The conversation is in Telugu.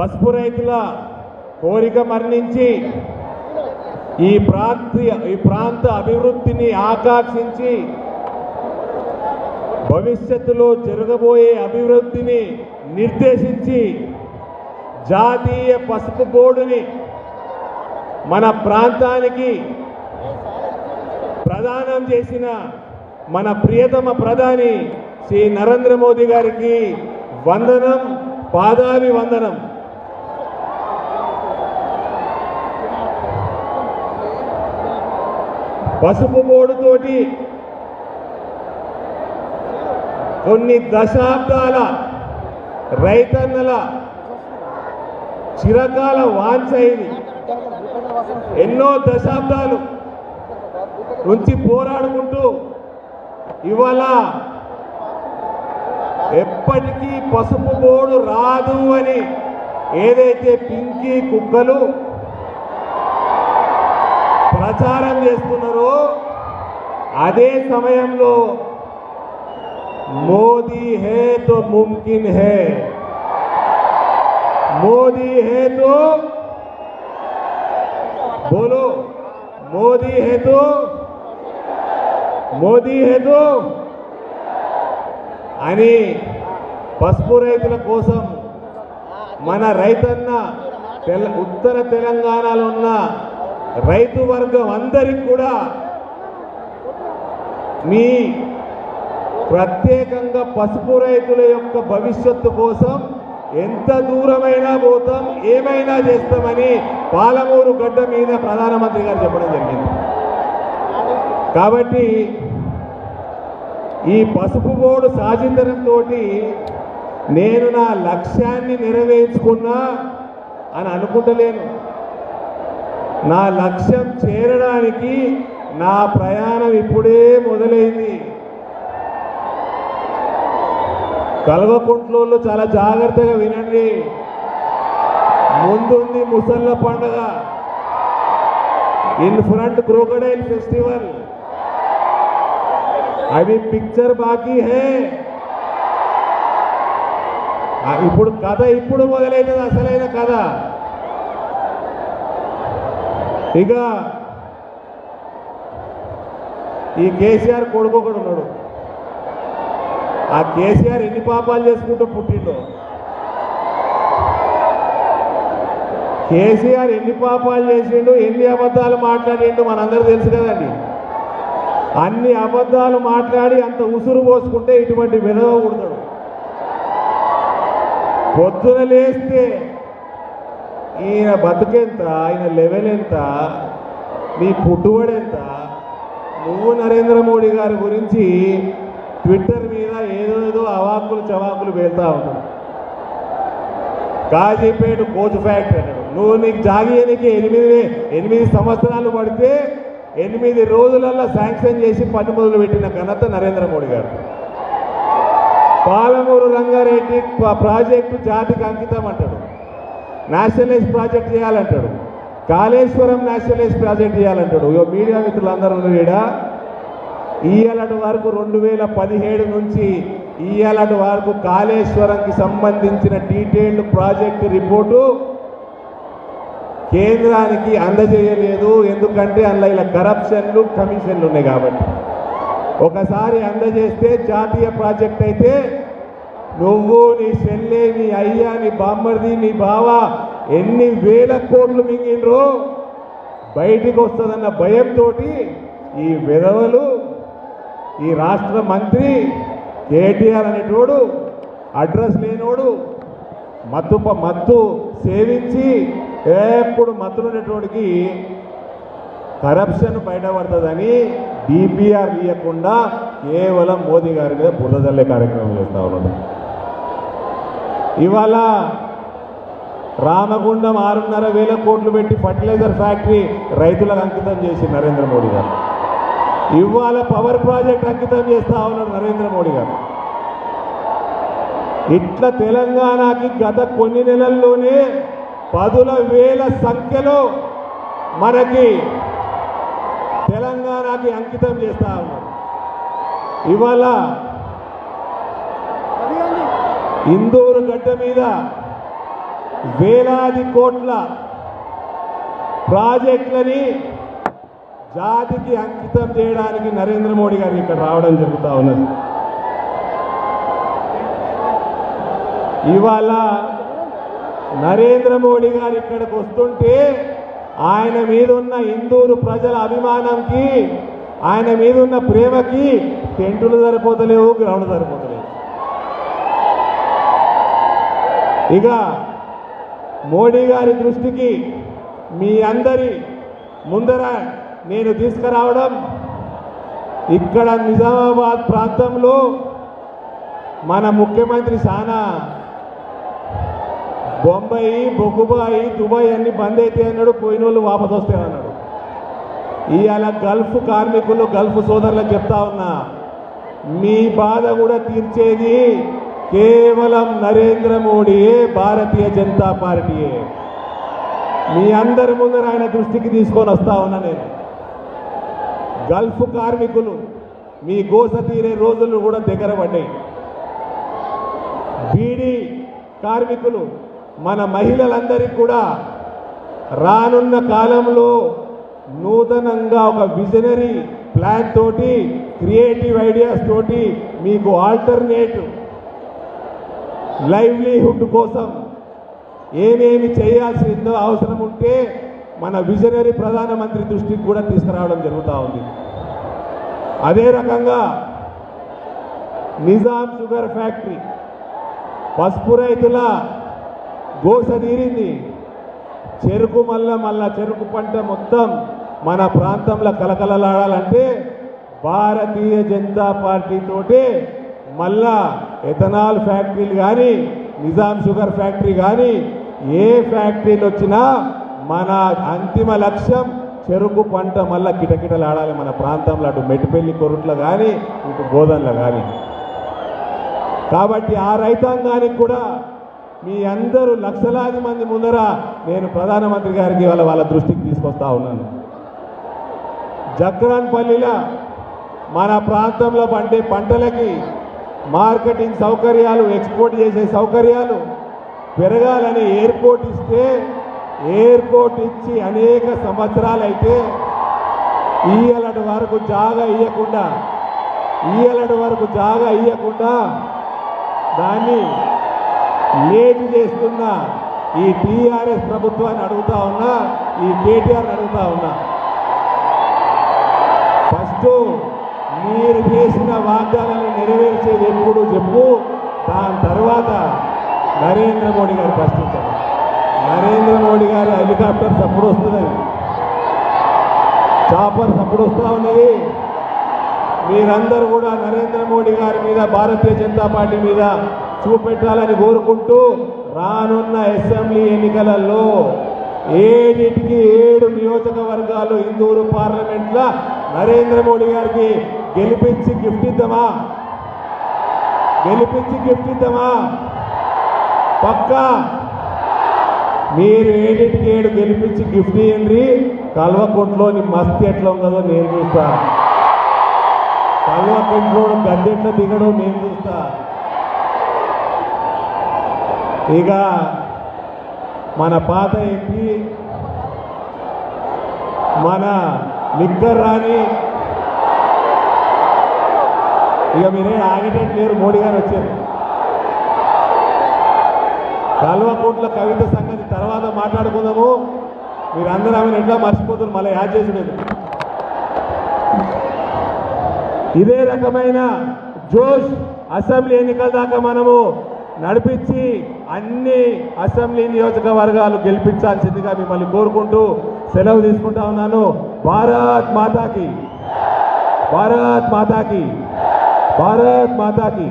పసుపు రైతుల కోరిక మరణించి ఈ ప్రాంతీయ ఈ ప్రాంత అభివృద్ధిని ఆకాంక్షించి భవిష్యత్తులో జరగబోయే అభివృద్ధిని నిర్దేశించి జాతీయ పసుపు బోర్డుని మన ప్రాంతానికి ప్రదానం చేసిన మన ప్రియతమ ప్రధాని శ్రీ నరేంద్ర మోదీ గారికి వందనం పాదాభి పసుపు బోర్డుతోటి కొన్ని దశాబ్దాల రైతన్నల చిరకాల వాంఛ ఇది. ఎన్నో దశాబ్దాలు నుంచి పోరాడుకుంటూ ఇవాళ ఎప్పటికీ పసుపు బోర్డు రాదు అని ఏదైతే పింకీ కుక్కలు ప్రచారం చేస్తున్నారో. అదే సమయంలో మోదీ హే తో ముమ్కిన్ హే. మోదీ హే తో బోలో. మోదీ హే తో మోదీ హే తో అని పసుపు రైతుల కోసం మన రైతన్న తెల ఉత్తర తెలంగాణలో ఉన్న రైతు వర్గం అందరికి కూడా మీ ప్రత్యేకంగా పసుపు రైతుల యొక్క భవిష్యత్తు కోసం ఎంత దూరమైనా పోతాం ఏమైనా చేస్తామని పాలమూరు గడ్డ మీద ప్రధానమంత్రి గారు చెప్పడం జరిగింది. కాబట్టి ఈ పసుపు బోర్డు సాధించడంతో నేను నా లక్ష్యాన్ని నెరవేర్చుకున్నా అని అనుకుంటలేను. నా లక్ష్యం చేరడానికి నా ప్రయాణం ఇప్పుడే మొదలైంది. కల్వకుంట్లలో చాలా జాగ్రత్తగా వినండి. ముందుంది ముసళ్ళ పండుగ. In front crocodile festival. అవి పిక్చర్ బాకీ హే. ఇప్పుడు కథ ఇప్పుడు మొదలైనది అసలైన కథ. ఇక ఈ కేసీఆర్ కొడుకు ఒకడు ఉన్నాడు. ఆ కేసీఆర్ ఎన్ని పాపాలు చేసుకుంటూ పుట్టిండో. కేసీఆర్ ఎన్ని పాపాలు చేసిండు ఎన్ని అబద్ధాలు మాట్లాడిండు మనందరూ తెలుసు కదండి. అన్ని అబద్ధాలు మాట్లాడి అంత ఉసురు పోసుకుంటే ఇటువంటి విధవ కుడతాడు పొద్దున లేస్తే ఈయన బతుకెంత? ఆయన లెవెల్ ఎంత? నీ పుట్టుబడి ఎంత నువ్వు నరేంద్ర మోడీ గారి గురించి ట్విట్టర్ మీద ఏదో ఏదో అవాకులు చవాకులు వెళ్తా ఉంటాడు కాజీపేట కోచ్ ఫ్యాక్టరీ అంటాడు. నువ్వు నీకు జాగీయనికి ఎనిమిది ఎనిమిది సంవత్సరాలు పడితే ఎనిమిది రోజులలో శాంక్షన్ చేసి పని మొదలు పెట్టిన ఘనత నరేంద్ర మోడీ గారు. పాలమూరు రంగారెడ్డి ప్రాజెక్టు జాతికి అంకితం అంటాడు. నేషనలైజ్ ప్రాజెక్ట్ చేయాలంటాడు. కాళేశ్వరం నేషనలైజ్ ప్రాజెక్ట్ చేయాలంటాడు. ఇక మీడియా మిత్రులందరూ ఈడ. ఈయలటి వరకు రెండు వేల పదిహేడు నుంచి ఈయలటి వరకు కాళేశ్వరంకి సంబంధించిన డీటెయిల్డ్ ప్రాజెక్టు రిపోర్టు కేంద్రానికి అందజేయలేదు. ఎందుకంటే అందులో ఇలా కరప్షన్లు కమిషన్లు ఉన్నాయి కాబట్టి. ఒకసారి అందజేస్తే జాతీయ ప్రాజెక్ట్ అయితే నువ్వు నీ చెల్లె నీ అయ్యా నీ బామ్మర్ది నీ బావ ఎన్ని వేల కోట్లు మింగిండ్రు బయటికి వస్తుందన్న భయంతో ఈ విధవలు ఈ రాష్ట్ర మంత్రి కేటీఆర్ అనేటోడు అడ్రస్ లేనోడు మత్తు మత్తు సేవించి ఎప్పుడు మత్తులు ఉండేటోడికి కరప్షన్ బయటపడుతుందని డిపిఆర్ ఇవ్వకుండా కేవలం మోదీ గారి మీద బురద కార్యక్రమం చేస్తా ఉన్నాడు. ఇవాళ రామగుండం ఆరున్నర వేల కోట్లు పెట్టి ఫర్టిలైజర్ ఫ్యాక్టరీ రైతులకు అంకితం చేసి నరేంద్ర మోడీ గారు. ఇవాళ పవర్ ప్రాజెక్ట్ అంకితం చేస్తా ఉన్నాడు నరేంద్ర మోడీ గారు. ఇట్లా తెలంగాణకి గత కొన్ని నెలల్లోనే పదుల వేల సంఖ్యలో మనకి తెలంగాణకి అంకితం చేస్తా ఉన్నారు ఇవాళ ఇందూరు గడ్డ మీద వేలాది కోట్ల ప్రాజెక్టులని జాతికి అంకితం చేయడానికి నరేంద్ర మోడీ గారు ఇక్కడ రావడం జరుగుతూ ఉన్నది. ఇవాళ నరేంద్ర మోడీ గారు ఇక్కడికి వస్తుంటే ఆయన మీద ఉన్న ఇందూరు ప్రజల అభిమానంకి ఆయన మీద ఉన్న ప్రేమకి టెంటులు సరిపోతలేవు గ్రౌండ్ సరిపోతలేవు. ఇక మోడీ గారి దృష్టికి మీ అందరి ముందర నేను తీసుకురావడం ఇక్కడ నిజామాబాద్ ప్రాంతంలో మన ముఖ్యమంత్రి చాలా బొంబాయి బొగ్గుబాయి దుబాయ్ అన్ని బంద్ అయితే అన్నాడు పోయిన వాళ్ళు వాపసు వస్తాయన్నాడు ఇవాళ గల్ఫ్ కార్మికులు గల్ఫ్ సోదరులకు చెప్తా ఉన్నా మీ బాధ కూడా తీర్చేది కేవలం నరేంద్ర మోడీయే భారతీయ జనతా పార్టీయే. మీ అందరి ముందర ఆయన దృష్టికి తీసుకొని వస్తా ఉన్నా నేను. గల్ఫ్ కార్మికులు మీ గోస తీరే రోజులు కూడా దగ్గర పడ్డాయి. బీడీ కార్మికులు మన మహిళలందరికీ కూడా రానున్న కాలంలో నూతనంగా ఒక విజనరీ ప్లాన్ తోటి క్రియేటివ్ ఐడియాస్ తోటి మీకు ఆల్టర్నేటివ్ లైవ్లీహుడ్ కోసం ఏమేమి చేయాల్సిందో అవసరం ఉంటే మన విజనరీ ప్రధానమంత్రి దృష్టికి కూడా తీసుకురావడం జరుగుతూ ఉంది. అదే రకంగా నిజాం షుగర్ ఫ్యాక్టరీ పసుపు రైతుల గోస తీరింది. చెరుకు మల్ల మళ్ళా చెరుకు పంట మొత్తం మన ప్రాంతంలో కలకలలాడాలంటే భారతీయ జనతా పార్టీతోటే మళ్ళా ఎథనాల్ ఫ్యాక్టరీలు కానీ నిజాం షుగర్ ఫ్యాక్టరీ కానీ ఏ ఫ్యాక్టరీలు వచ్చినా మన అంతిమ లక్ష్యం చెరుకు పంట మళ్ళా కిటకిటలాడాలి మన ప్రాంతంలో అటు మెటిపెల్లి కొరుట్ల కానీ ఇటు గోదంలో కానీ కాబట్టి ఆ రైతాంగానికి కూడా మీ అందరూ లక్షలాది మంది ముందర నేను ప్రధానమంత్రి గారికి వాళ్ళ వాళ్ళ దృష్టికి తీసుకొస్తా ఉన్నాను. జక్రాన్పల్లిలో మన ప్రాంతంలో పండే పంటలకి మార్కెటింగ్ సౌకర్యాలు ఎక్స్పోర్ట్ చేసే సౌకర్యాలు పెరగాలని ఎయిర్పోర్ట్ ఇస్తే ఎయిర్పోర్ట్ ఇచ్చి అనేక సంవత్సరాలు అయితే ఈయలటి వరకు జాగా ఇవ్వకుండా ఈయలటి వరకు జాగా ఇవ్వకుండా దాన్ని లేట్ చేస్తున్న ఈ టీఆర్ఎస్ ప్రభుత్వాన్ని అడుగుతా ఉన్నా ఈ కేటీఆర్ని అడుగుతా ఉన్నా. ఫస్ట్ మీరు చేసిన వాగ్దానాన్ని నెరవేర్చేది ఎప్పుడు చెప్పు. దాని తర్వాత నరేంద్ర మోడీ గారు ప్రశ్నించారు. నరేంద్ర మోడీ గారి హెలికాప్టర్స్ సప్పుడు వస్తుందని చాపర్స్ సప్పుడు వస్తూ ఉన్నది మీరందరూ కూడా నరేంద్ర మోడీ గారి మీద భారతీయ జనతా పార్టీ మీద చూపెట్టాలని కోరుకుంటూ రానున్న అసెంబ్లీ ఎన్నికలలో ఏడింటికి ఏడు నియోజకవర్గాలు హిందూరు పార్లమెంట్ల నరేంద్ర మోడీ గారికి గెలిపించి గిఫ్ట్ ఇద్దామా? గెలిపించి గిఫ్ట్ ఇద్దామా? పక్కా? మీరు ఏడింటికి ఏడు గెలిపించి గిఫ్ట్ ఇవ్వండి కల్వకుంట్లోని మస్తి ఎట్లా ఉన్నదో నేను చూస్తా. కల్వకుంట్లో గద్దెట్ల దిగడం నేను చూస్తా. ఇక మన పాత ఎంపీ మన లిక్కర్ రాని ఇక మీరే ఆగేటట్టు లేరు మోడీ గారు వచ్చారు. కల్వకుంట్ల కవిత సంగతి తర్వాత మాట్లాడుకుందాము. మీరందరూ ఆమెను ఎట్లా మర్చిపోతున్నారు మళ్ళీ యాడ్ చేసినది ఇదే రకమైన జోష్ అసెంబ్లీ ఎన్నికల దాకా మనము నడిపించి అన్ని అసెంబ్లీ నియోజకవర్గాలు గెలిపించాల్సిందిగా మిమ్మల్ని కోరుకుంటూ సెలవు తీసుకుంటా ఉన్నాను. భారత్ మాతాకి. భారత్ మాతాకి. భారత్ మాతాకి